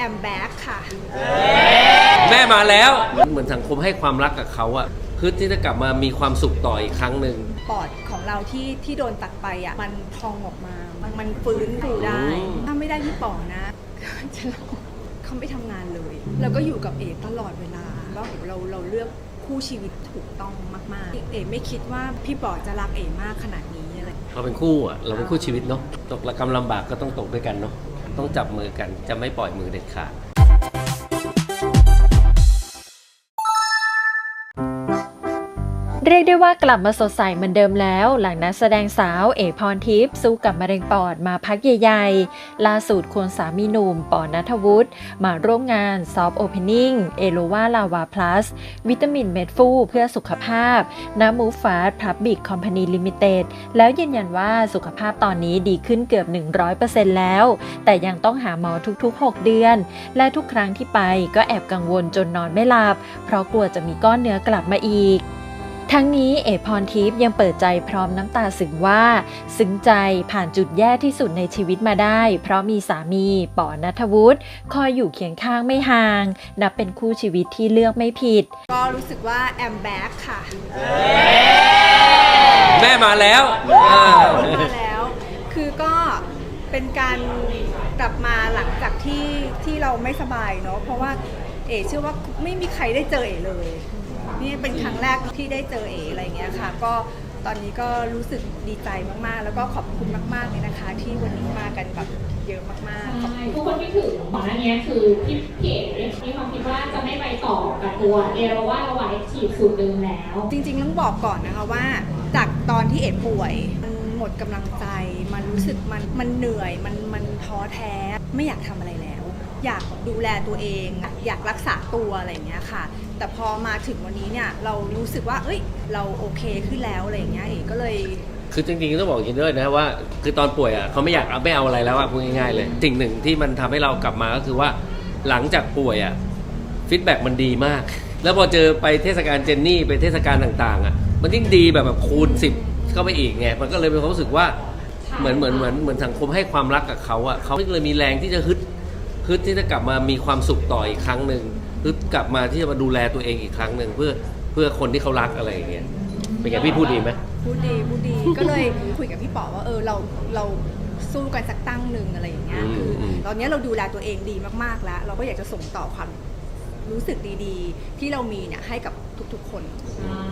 แอมแบ็กค่ะ แม่มาแล้ว เหมือนสังคมให้ความรักกับเขาอะเพื่อที่จะกลับมามีความสุขต่ออีกครั้งหนึ่ง ปอดของเราที่ที่โดนตัดไปอะ มันพองออกมา มันมันฟื้นฟูได้ อืม ถ้าไม่ได้พี่ป๋อนะจะเราเขาไม่ทำงานเลย แล้วก็อยู่กับเอตลอดเวลาแล้วเราเราเลือกคู่ชีวิตถูกต้องมาก ๆ เอไม่คิดว่าพี่ป๋อจะรักเอมากขนาดนี้อะไร เราเป็นคู่อะเราเป็นคู่ชีวิตเนาะตกระกำลำบากก็ต้องตกด้วยกันเนาะ ต้องจับมือกันจะไม่ปล่อยมือเด็ดขาด เรียกได้ว่ากลับมาสดใสเหมือนเดิมแล้ว หลังนักแสดงสาวเอพรทิพย์สู้กับมะเร็งปอดมาพักใหญ่ๆ ล่าสุดควรสามีหนุ่มปอนัทวุฒิมาร่วมงานซอฟโอเพนนิ่งเอโลวาลาวาพลัสวิตามินเม็ดฟูเพื่อสุขภาพน้ำมูฟาสพับบิกคอมพานีลิมิเต็ดแล้วยืนยันว่าสุขภาพตอนนี้ดีขึ้นเกือบ 100%แล้ว แต่ยังต้องหาหมอทุกๆ 6 เดือน และทุกครั้งที่ไปก็แอบกังวลจนนอนไม่หลับ เพราะกลัวจะมีก้อนเนื้อกลับมาอีก ทั้งนี้เอพรทิพย์ยังเปิดใจพร้อมน้ำตาซึ้งว่า ซึ้งใจผ่านจุดแย่ที่สุดในชีวิตมาได้ เพราะมีสามีปอนัทวุฒิคอยอยู่เคียงข้างไม่ห่าง นับเป็นคู่ชีวิตที่เลือกไม่ผิด ก็รู้สึกว่าแอมแบ็กค่ะ แม่มาแล้วมาอ่าแล้ว คือก็เป็นการกลับมาหลังจากที่ที่เราไม่สบายเนาะเพราะว่าเอ๋เชื่อว่าไม่มีใครได้เจอเอ๋เลย นี่เป็นครั้งแรกที่ได้เจอเอ๋อะไรเงี้ยค่ะ ก็ตอนนี้ก็รู้สึกดีใจมากๆ แล้วก็ขอบคุณมากๆเลยนะคะ ที่วันนี้มากันแบบเยอะมากๆขอบใช่คุณ ทุกคนที่ถือก่อนหน้านี้คือพี่พี่เอ๋มีความคิดว่าจะไม่ไปต่อกับตัวเอราว่าเราไว้ฉีดสูตรเดิมแล้ว จริงๆต้องบอกก่อนนะคะว่า จากตอนที่เอ๋ป่วยมันหมดกำลังใจ มันรู้สึกมันมันเหนื่อยมันมันท้อแท้ไม่อยากทำอะไรแล้ว อยากดูแลตัวเอง อยากรักษาตัวอะไรอย่างเงี้ยค่ะ แต่พอมาถึงวันนี้เนี่ยเรารู้สึกว่า เอ้ย เราโอเคขึ้นแล้วอะไรอย่างเงี้ยเอ๋ก็เลย คือจริงๆต้องบอกอย่างนี้ด้วยนะว่า คือตอนป่วยอะเขาไม่อยากเอาไม่เอาอะไรแล้วอะพูดง่ายๆเลยสิ่งหนึ่งที่มันทำให้เรากลับมาก็คือว่าหลังจากป่วยอะฟีดแบ็กมันดีมาก แล้วพอเจอไปเทศกาลเจนนี่ไปเทศกาลต่างๆอะมันยิ่งดีแบบแบบคูณสิบเข้าไปอีกไงมันก็เลยมีความรู้สึกว่าเหมือนเหมือนเหมือนเหมือนสังคมให้ความรักกับเขาอะเขาเลยมีแรงที่จะฮึด ฮึดที่จะกลับมามีความสุขต่ออีกครั้งหนึ่งฮึดกลับมาที่จะมาดูแลตัวเองอีกครั้งหนึ่งเพื่อเพื่อคนที่เขารักอะไรอย่างเงี้ยเป็นไงพี่พูดดีไหมพูดดีพูดดี ก็เลยคุยกับพี่ป๋อว่าเออเราเราสู้กันสักตั้งหนึ่งอะไรอย่างเงี้ยอืมคืออมตอนนี้เราดูแลตัวเองดีมากๆแล้ว เราก็อยากจะส่งต่อความรู้สึกดีๆ ที่เรามีเนี่ยให้กับทุกๆ คน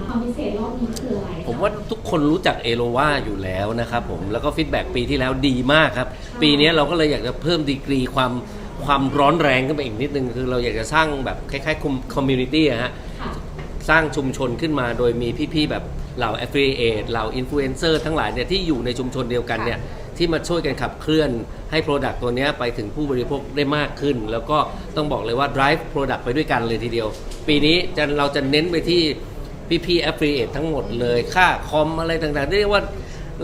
ความพิเศษรอบนี้คืออะไรผมว่าทุกคนรู้จักเอโลวาอยู่แล้วนะครับผมแล้วก็ฟีดแบ็กปีที่แล้วดีมากครับ ปีนี้เราก็เลยอยากจะเพิ่มดีกรีความ ความร้อนแรงขึ้นไปอีกนิดนึง คือเราอยากจะสร้างแบบคล้ายๆคอมมูนิตี้อะฮะค่ะสร้างชุมชนขึ้นมาโดยมีพี่ๆแบบเหล่า affiliate เหล่า influencer ทั้งหลายเนี่ยที่อยู่ในชุมชนเดียวกันเนี่ยที่มาช่วยกันขับเคลื่อนให้ Product ตัวเนี้ยไปถึงผู้บริโภคได้มากขึ้น แล้วก็ต้องบอกเลยว่า drive Product ไปด้วยกันเลยทีเดียว ปีนี้จะเราจะเน้นไปที่พี่ๆ affiliate ทั้งหมดเลยค่าคอมอะไรต่างๆเรียกว่า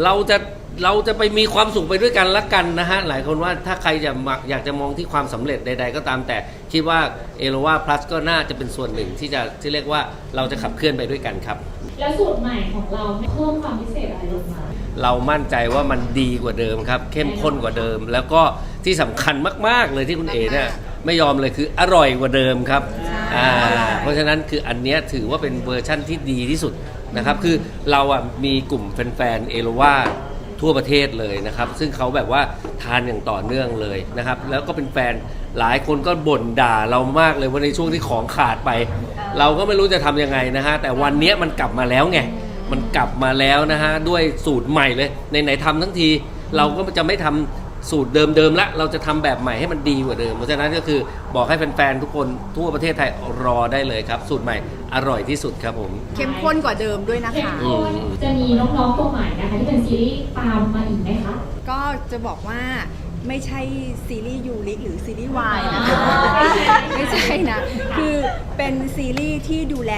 เราจะ เราจะไปมีความสุขไปด้วยกันละกันนะฮะ หลายคนว่าถ้าใครจะมาอยากจะมองที่ความสำเร็จใด ๆ ก็ตามแต่คิดว่าเอโ v วา plus ก็น่าจะเป็นส่วนหนึ่งที่จะที่เรียกว่าเราจะขับเคลื่อนไปด้วยกันครับ แล้วสูตรใหม่ของเราเพิ่มความพิเศษอะไรลงมา เรามั่นใจว่ามันดีกว่าเดิมครับ เข้มข้นกว่าเดิม แล้วก็ที่สำคัญมาก ๆ เลยที่คุณเอเนี่ยไม่ยอมเลยคืออร่อยกว่าเดิมครับอ่าเพราะฉะนั้นคืออันเนี้ยถือว่าเป็นเวอร์ชั่นที่ดีที่สุดนะครับ คือเราอะมีกลุ่มแฟนๆเอโลวา ทั่วประเทศเลยนะครับ ซึ่งเขาแบบว่าทานอย่างต่อเนื่องเลยนะครับ แล้วก็เป็นแฟนหลายคนก็บ่นด่าเรามากเลยว่าในช่วงที่ของขาดไป เราก็ไม่รู้จะทำยังไงนะฮะแต่วันเนี้ยมันกลับมาแล้วไงมันกลับมาแล้วนะฮะด้วยสูตรใหม่เลยในไหนๆทำทั้งที เราก็จะไม่ทำ สูตรเดิมๆละเราจะทำแบบใหม่ให้มันดีกว่าเดิม เพราะฉะนั้นก็คือบอกให้แฟนๆทุกคนทั่วประเทศไทยรอได้เลยครับ สูตรใหม่อร่อยที่สุดครับผมเข้มข้นกว่าเดิมด้วยนะเข้มคะข้นจะมีน้องๆตัวใหม่นะคะที่เป็นซีรีส์ตามมาอีกไหมคะก็จะบอกว่าไม่ใช่ซีรีส์ยูริหรือซีรีส์วายนะคะไม่ใช่นะ คือเป็นซีรีส์ที่ดูแล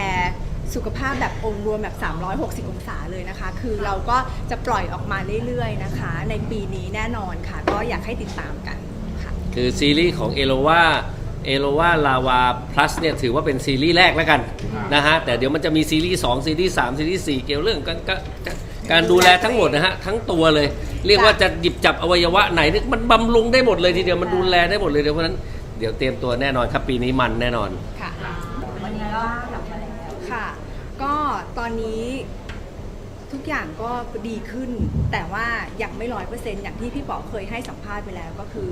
สุขภาพแบบองค์รวมแบบ 360 องศาเลยนะคะ คือเราก็จะปล่อยออกมาเรื่อยๆนะคะ ในปีนี้แน่นอนค่ะ ก็อยากให้ติดตามกันค่ะ คือซีรีส์ของเอโ v วาเอโ v วาลาวา plus เนี่ยถือว่าเป็นซีรีส์แรกแล้วกันนะฮะ แต่เดี๋ยวมันจะมีซีรีส์2ซีรีส์3ซีรีส์4เกี่ยวเรื่องการการการดูแลทั้งหมดนะฮะ ทั้งตัวเลย เรียกว่าจะหยิบจับอวัยวะไหนเนี่ยมันบำรุงได้หมดเลยทีเดียวมันดูแลได้หมดเลยเดี๋ยวเพราะฉะนั้นเดี๋ยวเตรียมตัวแน่นอนครับปีนี้มันแน่นอนค่ะวันนี้ก็กลับมาแล้ว ค่ะ ก็ ตอนนี้ทุกอย่างก็ดีขึ้น แต่ว่ายังไม่ร้อยเปอร์เซ็นต์อย่างที่พี่ป๋อเคยให้สัมภาษณ์ไปแล้วก็คือ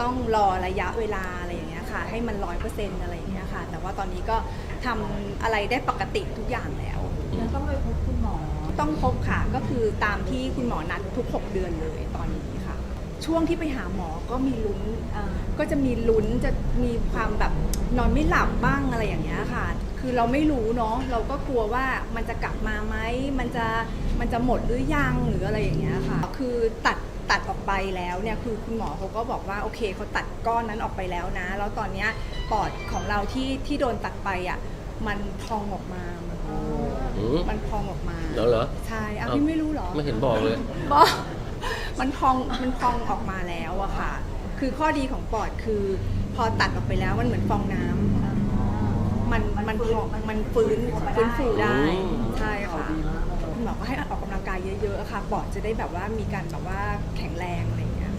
ต้องรอระยะเวลาอะไรอย่างเงี้ยค่ะ ให้มันร้อยเปอร์เซ็นต์อะไรอย่างเงี้ยค่ะ แต่ว่าตอนนี้ก็ทำอะไรได้ปกติทุกอย่างแล้วยังต้องไปพบคุณหมอ ต้องพบค่ะก็คือตามที่คุณหมอนัดทุก 6 เดือนเลยตอนนี้ค่ะ ช่วงที่ไปหาหมอก็มีลุ้นอ่าก็จะมีลุ้นจะมีความแบบนอนไม่หลับบ้างอะไรอย่างเงี้ยค่ะ คือเราไม่รู้เนาะเราก็กลัวว่ามันจะกลับมาไหมมันจะมันจะหมดหรือยังหรืออะไรอย่างเงี้ยค่ะ คือตัดตัดออกไปแล้วเนี่ยคือคุณหมอเขาก็บอกว่าโอเคเขาตัดก้อนนั้นออกไปแล้วนะ แล้วตอนเนี้ยปอดของเราที่ที่โดนตัดไปอะมันพองออกมาอืม มันพองออกมาแล้วเหรอ ใช่อะเอ้าพี่ไม่รู้เหรอ ไม่เห็นบอกเลย บอกมันพองมันพองออกมาแล้วอะค่ะ คือข้อดีของปอดคือ พอตัดออกไปแล้วมันเหมือนฟองน้ำ มันมันพองมันฟื้นฟื้นฟูได้อืมใช่ค่ะคุณหมอก็ให้ออกกำลังกายเยอะๆอะค่ะปอดจะได้แบบว่ามีการแบบว่าแข็งแรงอะไรอย่างเงี้ย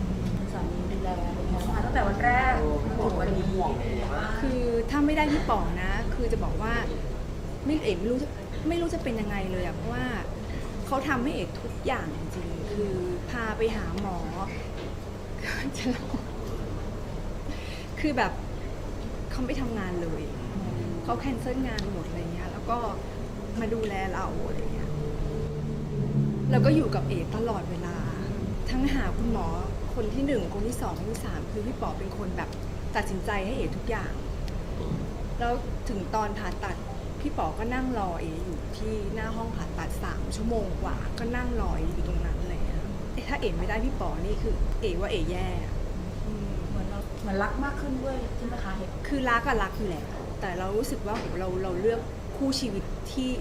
สามีดูแลเป็นไงบ้างคะตั้งแต่วันแรกถึงวันนี้คือถ้าไม่ได้พี่ป๋องนะ คือจะบอกว่าไม่เอกไม่รู้จะไม่รู้จะเป็นยังไงเลยอะเพราะว่าเขาทำให้เอกทุกอย่างจริงๆคือพาไปหาหมอจะเล่าคือแบบเขาไม่ทำงานเลย เขาแคนเซิลงานหมดอะไรเงี้ย แล้วก็มาดูแลเราอะไรเงี้ยแล้วก็อยู่กับเอกตลอดเวลา ทั้งหาคุณหมอคนที่หนึ่งคนที่สองคนที่สามคือพี่ป๋อเป็นคนแบบตัดสินใจให้เอกทุกอย่าง แล้วถึงตอนผ่าตัดพี่ป๋อก็นั่งรอเออยู่ที่หน้าห้องผ่าตัดสามชั่วโมงกว่า ก็นั่งรอเออยู่ตรงนั้นเลยอะเอ๊ะถ้าเอไม่ได้พี่ป๋อนี่คือ เอว่าเอแย่อะอืมเหมือนเราเหมือนรักมากขึ้นด้วยใช่ไหมคะเห็นคือรักอะรักอยู่แล้ว แต่เรารู้สึกว่าโหเราเราเลือกคู่ชีวิตที่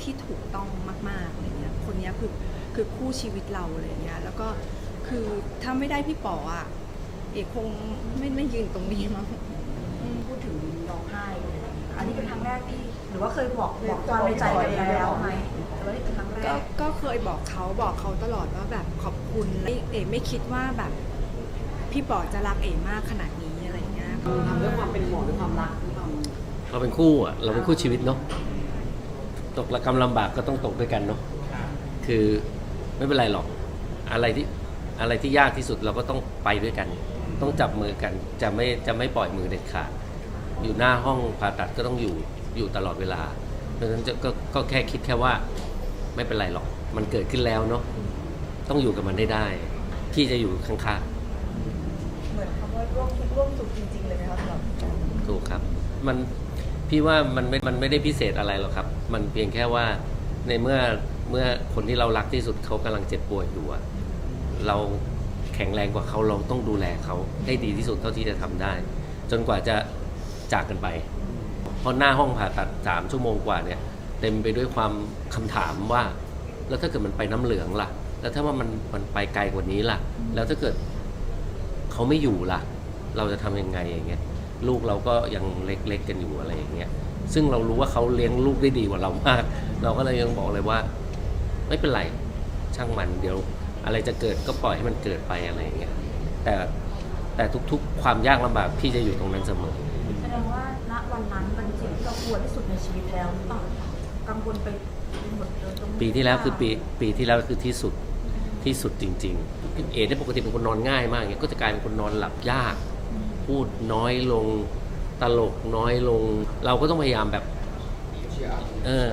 ที่ถูกต้องมากๆอะไรเงี้ยคนเนี้ยคือคือคู่ชีวิตเราอะไรเงี้ยแล้วก็คือถ้าไม่ได้พี่ป๋ออะเอกคงไม่ไม่ยืนตรงนี้มั้งพูดถึงร้องไห้เลยอันนี้เป็นครั้งแรกที่หรือว่าเคยบอกบอกความในใจกันแล้วไหมแต่ว่านี่เป็นครั้งแรก็กก็เคยบอกเขาบอกเขาตลอดว่าแบบขอบคุณและเอ๋ไม่คิดว่าแบบพี่ป๋อจะรักเอ๋มากขนาดนี้อะไรเงี้ยทำด้วยความเป็นห่วงด้วยความรักด้วยความ เราเป็นคู่อะเราเป็นคู่ชีวิตเนาะตกระกำลำบากก็ต้องตกด้วยกันเนาะคือไม่เป็นไรหรอกอะไรที่อะไรที่ยากที่สุดเราก็ต้องไปด้วยกัน ต้องจับมือกันจะไม่จะไม่ปล่อยมือเด็ดขาดอยู่หน้าห้องผ่าตัดก็ต้องอยู่อยู่ตลอดเวลา เพราะฉะนั้นจะก็ก็แค่คิดแค่ว่าไม่เป็นไรหรอก มันเกิดขึ้นแล้วเนาะต้องอยู่กับมันได้ได้พี่จะอยู่ข้างๆเหมือนคำว่าร่วมทุกข์ร่วมสุขจริงๆเลยไหมคะสำหรับถูกครับ มัน พี่ว่ามันไม่มันไม่ได้พิเศษอะไรหรอกครับ มันเพียงแค่ว่าในเมื่อเมื่อคนที่เรารักที่สุดเขากำลังเจ็บป่วยอยู่อะเราแข็งแรงกว่าเขาเราต้องดูแลเขาให้ดีที่สุดเท่าที่จะทำได้ จนกว่าจะจากกันไป เพราะหน้าห้องผ่าตัดสามชั่วโมงกว่าเนี่ย เต็มไปด้วยความคำถามว่า แล้วถ้าเกิดมันไปน้ำเหลืองล่ะ แล้วถ้าว่ามันมันไปไกลกว่านี้ล่ะ แล้วถ้าเกิดเขาไม่อยู่ล่ะ เราจะทำยังไงอย่างเงี้ย ลูกเราก็ยังเล็กๆกันอยู่อะไรอย่างเงี้ยซึ่งเรารู้ว่าเขาเลี้ยงลูกได้ดีกว่าเรามาก เราก็เลยยังบอกเลยว่า ไม่เป็นไรช่างมันเดี๋ยว อะไรจะเกิดก็ปล่อยให้มันเกิดไปอะไรอย่างเงี้ยแต่แต่ทุกๆ ความยากลำบากพี่จะอยู่ตรงนั้นเสมอแสดงว่าณวันนั้นมันเป็นสิ่งที่เรากลัวที่สุดในชีวิตแล้วหรือเปล่ากังวลไปหมดเลยตรงนี้ปีที่แล้วคือปีปีที่แล้วคือที่สุดที่สุดจริงๆพี่เอ๋เนี่ยปกติเป็นคนนอนง่ายมากเนี่ยก็จะกลายเป็นคนนอนหลับยาก พูดน้อยลงตลกน้อยลง เราก็ต้องพยายามแบบเออ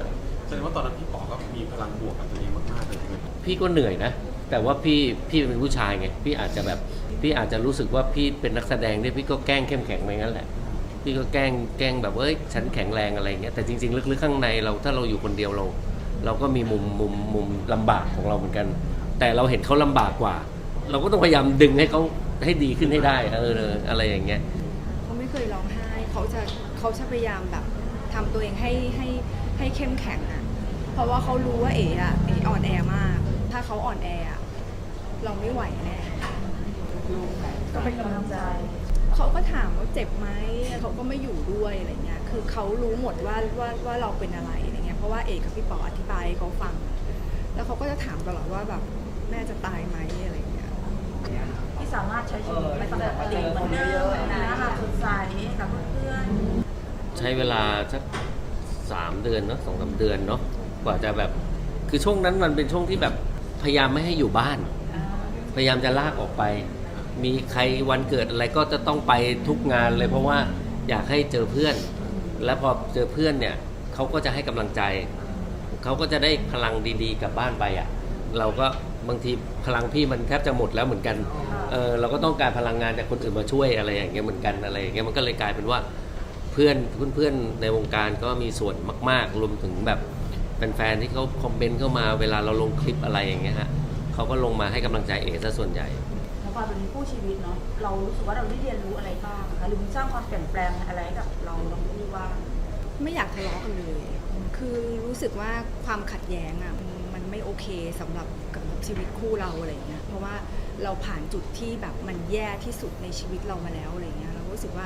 แสดงว่าตอนนั้นพี่ป๋อก็มีพลังบวกกับตัวเองมากๆเลยใช่ไหมพี่ก็เหนื่อยนะ แต่ว่าพี่พี่เป็นผู้ชายไงพี่อาจจะแบบพี่อาจจะรู้สึกว่าพี่เป็นนักแสดงเนี่ยพี่ก็แกล้งเข้มแข็งไปงั้นแหละพี่ก็แกล้งแกล้งแบบเอ้ยฉันแข็งแรงอะไรเงี้ยแต่จริงๆลึกๆข้างในเราถ้าเราอยู่คนเดียวเรา เราก็มีมุมมุมมุมลำบากของเราเหมือนกัน แต่เราเห็นเขาลำบากกว่า เราก็ต้องพยายามดึงให้เขา ให้ดีขึ้นให้ได้เอออะไรอย่างเงี้ยเขาไม่เคยร้องไห้เขาจะเขาจะพยายามแบบทำตัวเองให้ให้ให้เข้มแข็งอะเพราะว่าเขารู้ว่าเอ๋อะเอ๋อ่อนแอมาก ถ้าเขาอ่อนแออะเราไม่ไหวแน่ก็เป็นกำลังใจเขาก็ถามว่าเจ็บไหมเขาก็ไม่อยู่ด้วยอะไรเงี้ยคือเขารู้หมดว่าว่าว่าเราเป็นอะไรอะไรเงี้ยเพราะว่าเอกกับพี่ป๋ออธิบายให้เขาฟัง แล้วเขาก็จะถามตลอดว่าแบบแม่จะตายไหมอะไรเงี้ย ที่สามารถใช้ชีวิตไปตามปกติเหมือนเดิมนะน่ารักสดใสกับเพื่อนใช้เวลาสักสามเดือนเนาะสองสามเดือนเนาะกว่าจะแบบคือช่วงนั้นมันเป็นช่วงที่แบบพยายามไม่ให้อยู่บ้าน พยายามจะลากออกไป มีใครวันเกิดอะไรก็จะต้องไปทุกงานเลย เพราะว่าอยากให้เจอเพื่อน แล้วพอเจอเพื่อนเนี่ยเขาก็จะให้กำลังใจ เขาก็จะได้พลังดีๆกลับบ้านไปอะ เราก็ บางทีพลังพี่มันแทบจะหมดแล้วเหมือนกันเออเราก็ต้องการพลังงานจากคนอื่นมาช่วยอะไรอย่างเงี้ยเหมือนกันอะไรอย่างเงี้ยมันก็เลยกลายเป็นว่าเพื่อนเพื่อนๆในวงการก็มีส่วนมาก ๆ รวมถึงแบบแฟนๆที่เขาคอมเมนต์เข้ามาเวลาเราลงคลิปอะไรอย่างเงี้ยฮะเขาก็ลงมาให้กำลังใจเอ๋ซะส่วนใหญ่ๆแล้วพอเป็นผู้ชีวิตเนาะเรารู้สึกว่าเราได้เรียนรู้อะไรบ้างคะหรือมันสร้างความเปลี่ยนแปลงอะไรให้กับเราเราพูดว่าไม่อยากทะเลาะกันเลย คือรู้สึกว่าความขัดแย้งอะมันมันไม่โอเคสำหรับกับ ชีวิตคู่เราอะไรเงี้ยเพราะว่าเราผ่านจุดที่แบบมันแย่ที่สุดในชีวิตเรามาแล้วอะไรเงี้ยเราก็รู้สึกว่า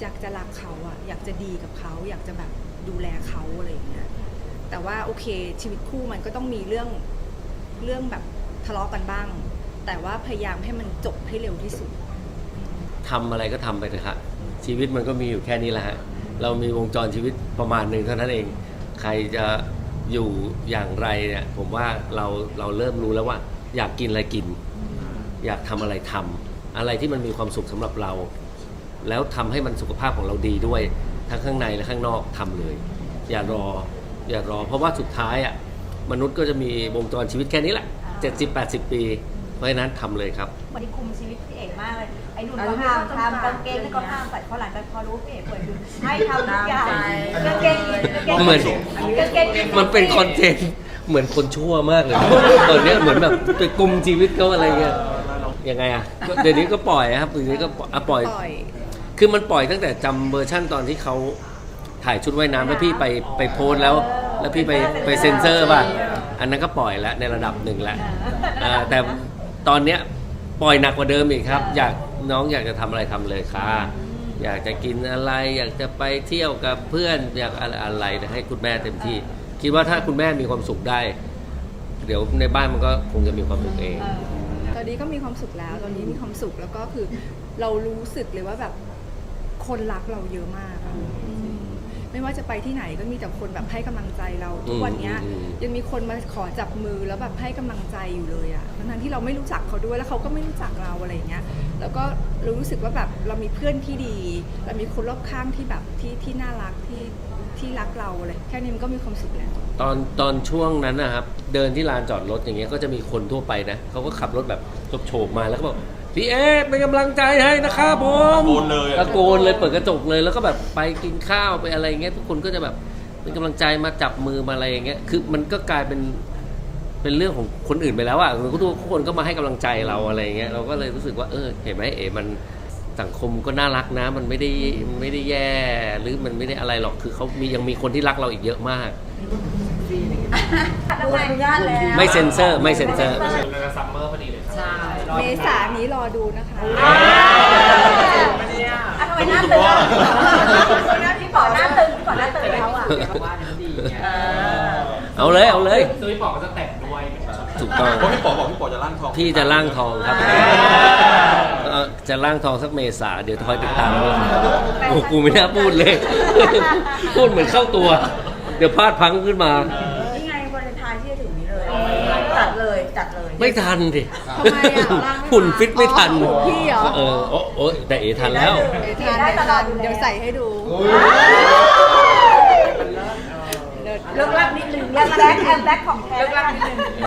อยากจะรักเขาอะอยากจะดีกับเขา อยากจะแบบดูแลเขาอะไรเงี้ยแต่ว่าโอเคชีวิตคู่มันก็ต้องมีเรื่องเรื่องแบบทะเลาะกันบ้าง แต่ว่าพยายามให้มันจบให้เร็วที่สุดทำอะไรก็ทำไปเถอะฮะชีวิตมันก็มีอยู่แค่นี้แหละฮะเรามีวงจรชีวิตประมาณหนึ่งเท่านั้นเอง ใครจะ อยู่อย่างไรเนี่ยผมว่าเราเราเริ่มรู้แล้วว่า อยากกินอะไรกิน อยากทำอะไรทำอะไรที่มันมีความสุขสำหรับเรา แล้วทำให้มันสุขภาพของเราดีด้วย ทั้งข้างในและข้างนอกทำเลย อย่ารอ อย่ารอ เพราะว่าสุดท้ายอะมนุษย์ก็จะมีวงจรชีวิตแค่นี้แหละ 70-80 ปี เพราะฉะนั้นทำเลยครับ วันนี้คุมชีวิตพี่เอกมากเลยไอ้หนุ่มก็ห้ามทำกางเกงนี่ก็ห้ามใส่พอหลังจากพอรู้พี่เอกป่วยคือให้ทำทุกอย่างกางเกงยีนกางเกงเหมือน กางเกงยีนมันเป็นคอนเทนต์เหมือนคนชั่วมากเลยตอนเนี้ยเหมือนแบบไปกลุมชีวิตเขาอะไรเงี้ยยังไงอะก็เดี๋ยวนี้ก็ปล่อยครับเดี๋ยวนี้ก็อะปล่อย ปล่อย คือมันปล่อยตั้งแต่จำเวอร์ชั่นตอนที่เขาถ่ายชุดว่ายน้ำแล้วพี่ไปไปโพสต์แล้ว แล้วพี่ไปไปเซ็นเซอร์ป่ะ อันนั้นก็ปล่อยแล้วในระดับหนึ่งแล้วอ่าแต่ ตอนเนี้ยปล่อยหนักกว่าเดิมอีกครับ อยากน้องอยากจะทำอะไรทำเลยค่ะ อยากจะกินอะไร อยากจะไปเที่ยวกับเพื่อนอยากอะไรอะไรให้คุณแม่เต็มที่ คิดว่าถ้าคุณแม่มีความสุขได้ เดี๋ยวในบ้านมันก็คงจะมีความสุขเอง ตอนนี้ก็มีความสุขแล้ว ตอนนี้มีความสุขแล้วก็คือเรารู้สึกเลยว่าแบบคนรักเราเยอะมากอะอืม ไม่ว่าจะไปที่ไหนก็มีแต่คนแบบให้กำลังใจเรา ทุกวันเนี้ยอืม ยังมีคนมาขอจับมือแล้วแบบให้กำลังใจอยู่เลยอะทั้งๆที่เราไม่รู้จักเขาด้วยแล้วเขาก็ไม่รู้จักเราอะไรอย่างเงี้ยแล้วก็เรารู้สึกว่าแบบเรามีเพื่อนที่ดีเรามีคนรอบข้างที่แบบที่ที่น่ารักที่ที่รักเราอะไรแค่นี้มันก็มีความสุขแล้ว ตอนตอนช่วงนั้นนะครับ เดินที่ลานจอดรถอย่างเงี้ยก็จะมีคนทั่วไปนะเขาก็ขับรถแบบโฉบๆมาแล้วก็บอก พี่เอ๊เป็นกำลังใจให้นะครับผมตะโกนเลยอะ ตะโกนเลยเปิดกระจกเลยแล้วก็แบบไปกินข้าวไปอะไรอย่างเงี้ยทุกคนก็จะแบบเป็นกำลังใจมาจับมือมาอะไรอย่างเงี้ยคือมันก็กลายเป็นเป็นเรื่องของคนอื่นไปแล้วอะทุกทุกคนก็มาให้กำลังใจเราอะไรอย่างเงี้ยเราก็เลยรู้สึกว่าเออเห็นไหมเอ๋มันสังคมก็น่ารักนะ มันไม่ได้ไม่ได้แย่หรือมันไม่ได้อะไรหรอกคือเขามียังมีคนที่รักเราอีกเยอะมากดูอนุญาตแล้ว ไม่เซ็นเซอร์ไม่เซ็นเซอร์ใช่รอ เมษานี้รอดูนะคะอะทำไมหน้าตึงอะทำไมหน้าพี่ป๋อหน้าตึงพี่ป๋อหน้าตึงเขาอะแต่ว่าเนี่ยมันดีไงเอาเลยเอาเลยซื้อพี่ป๋อก็จะแต่งด้วยเป็นแบบถูกต้องเพราะพี่ป๋อบอกพี่ป๋อจะร่างทองพี่จะร่างทองครับเอ่อจะร่างทองสักเมษาเดี๋ยวคอยติดตามด้วยโอ้กูไม่น่าพูดเลย พูดเหมือนเข้าตัว เดี๋ยวพลาดพลังขึ้นมา ไม่ทันดิทำไมอะหุ่นฟิตไม่ทันอ๋อพี่เหรอ เออโอ้โอ้แต่เอทันแล้ว เดี๋ยวทานไม่ทานเดี๋ยวใส่ให้ดูเลิศเลิกลักนิดนึงแอมแบ็คแอมแบ็คของแท้เลิกลักนิดนึง